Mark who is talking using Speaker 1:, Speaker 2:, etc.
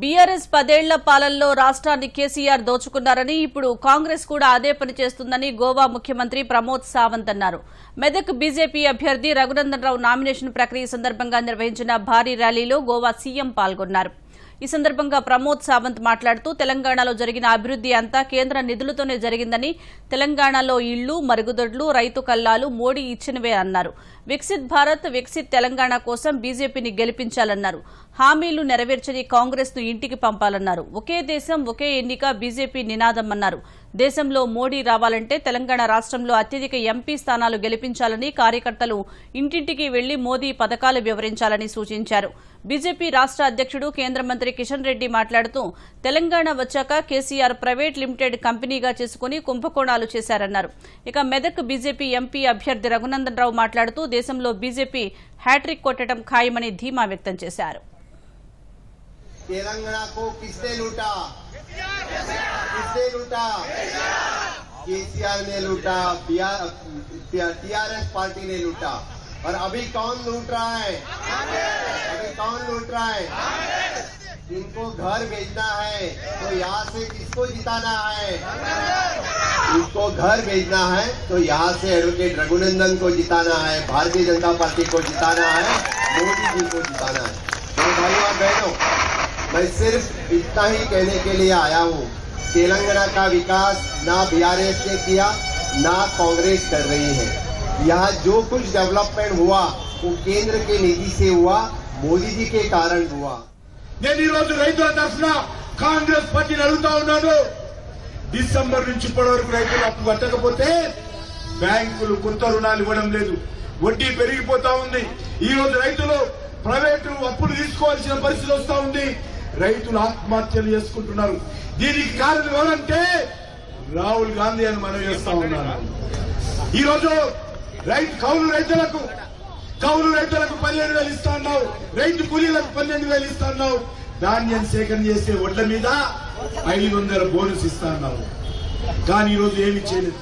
Speaker 1: BRS పదేళ్ళ పాలనలో రాష్ట్రాన్ని కేసీఆర్ దోచుకున్నారని ఇప్పుడు కాంగ్రెస్ కూడా అదే పని చేస్తుందని గోవా ముఖ్యమంత్రి ప్రమోద్ సావంత్ అన్నారు. మెదక్ బీజేపీ అభ్యర్థి రఘునందన్ రావు నామినేషన్ ప్రక్రియ సందర్భంగా నిర్వహించిన భారీ ర్యాలీలో గోవా సీఎం పాల్గొన్నారు. ఈ సందర్భంగా ప్రమోద్ సావంత్ మాట్లాడుతూ తెలంగాణలో జరిగిన అభివృద్ది అంతా కేంద్ర నిధులతోనే జరిగిందని తెలంగాణలో ఇళ్ళు మరుగుదొడ్లు రైతు కల్లాలు మోడీ ఇచ్చినవే అన్నారు. వికసిత్ భారత్ వికసిత్ తెలంగాణ కోసం బీజేపీని గెలిపించాలన్నారు. హామీలు నెరవేర్చని కాంగ్రెస్ను ఇంటికి పంపాలన్నారు. ఒకే దేశం ఒకే ఎన్నిక బీజేపీ నినాదం అన్నారు. దేశంలో మోడీ రావాలంటే తెలంగాణ రాష్ట్రంలో అత్యధిక ఎంపీ స్థానాలు గెలిపించాలని కార్యకర్తలు ఇంటింటికి వెళ్ళి మోదీ పథకాలు వివరించాలని సూచించారు. బీజేపీ రాష్ట్ర అధ్యక్షుడు కేంద్ర మంత్రి కిషన్ రెడ్డి మాట్లాడుతూ తెలంగాణ వచ్చాక కేసీఆర్ ప్రైవేట్ లిమిటెడ్ కంపెనీగా చేసుకుని కుంభకోణాలు చేశారన్నారు. ఇక మెదక్ బీజేపీ ఎంపీ అభ్యర్థి రఘునందన్ రావు మాట్లాడుతూ దేశంలో బీజేపీ హ్యాట్రిక్ కొట్టడం ఖాయమని ధీమా వ్యక్తం చేశారు.
Speaker 2: किसने लूटा। केसीआर ने लूटा टीआरएस पार्टी ने लूटा। और अभी कौन लूट रहा है? अभी कौन लूट रहा है? जिनको घर भेजना है तो यहाँ से किसको जिताना है? इनको घर भेजना है तो यहाँ से एडवोकेट रघुनंदन को जिताना है, भारतीय जनता पार्टी को जिताना है, मोदी जी को जिताना है। मेरे भाइयों और बहनों, मैं सिर्फ़ इतना ही कहने के लिए आया हूँ। तेलंगाना का विकास ना बीआरएस ने किया ना कांग्रेस कर रही है यहाँ जो कुछ डेवलपमेंट हुआ वो केंद्र के निधि से हुआ मोदी जी के कारण हुआ
Speaker 3: నేను ఈ రోజు రైతుల తరఫున కాంగ్రెస్ పార్టీని అడుగుతా ఉన్నాను డిసెంబర్ నుంచి ఇప్పటి వరకు రైతులు అప్పు కట్టకపోతే బ్యాంకులు కొత్త రుణాలు ఇవ్వడం లేదు వడ్డీ పెరిగిపోతా ఉంది ఈ రోజు రైతులు ప్రైవేటు అప్పులు తీసుకోవాల్సిన పరిస్థితి వస్తా ఉంది రైతులు ఆత్మహత్యలు చేసుకుంటున్నారు. దీనికి కారణం ఎవరంటే రాహుల్ గాంధీ అని మనం చేస్తా ఉన్నాను. ఈ రోజు రైతు కౌలు రైతులకు కౌలు రైతులకు పన్నెండు వేలు ఇస్తా ఉన్నావు రైతు కూలీలకు పన్నెండు వేలు ఇస్తా ఉన్నావు ధాన్యం సేకరణ చేసే ఒడ్ల మీద ఐదు వందల బోనస్ ఇస్తా ఉన్నావు కానీ ఈరోజు ఏమి చేయలేదు.